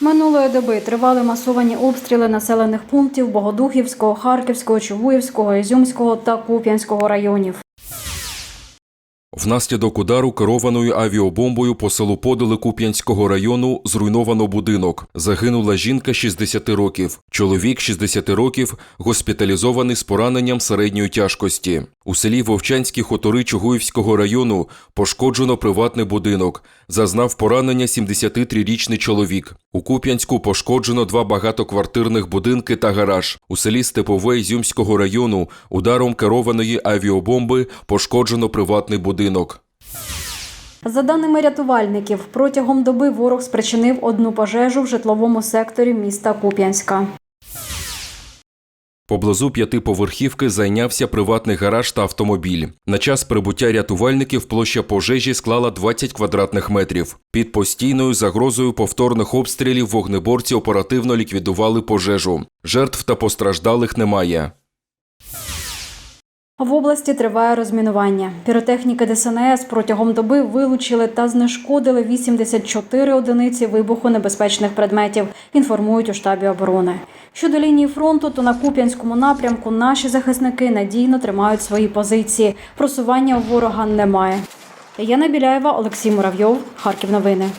Минулої доби тривали масовані обстріли населених пунктів Богодухівського, Харківського, Чугуївського, Ізюмського та Куп'янського районів. Внаслідок удару керованою авіабомбою по селу Подоли Куп'янського району зруйновано будинок. Загинула жінка 60 років. Чоловік 60 років госпіталізований з пораненням середньої тяжкості. У селі Вовчанські хутори Чугуївського району пошкоджено приватний будинок. Зазнав поранення 73-річний чоловік. У Куп'янську пошкоджено два багатоквартирних будинки та гараж. У селі Степове Ізюмського району ударом керованої авіабомби пошкоджено приватний будинок. За даними рятувальників, протягом доби ворог спричинив одну пожежу в житловому секторі міста Куп'янська. Поблизу п'ятиповерхівки зайнявся приватний гараж та автомобіль. На час прибуття рятувальників площа пожежі склала 20 квадратних метрів. Під постійною загрозою повторних обстрілів вогнеборці оперативно ліквідували пожежу. Жертв та постраждалих немає. В області триває розмінування. Піротехніки ДСНС протягом доби вилучили та знешкодили 84 одиниці вибухонебезпечних предметів, інформують у штабі оборони. Щодо лінії фронту, то на Куп'янському напрямку наші захисники надійно тримають свої позиції. Просування у ворога немає. Яна Біляєва, Олексій Муравйов, Харків. Новини.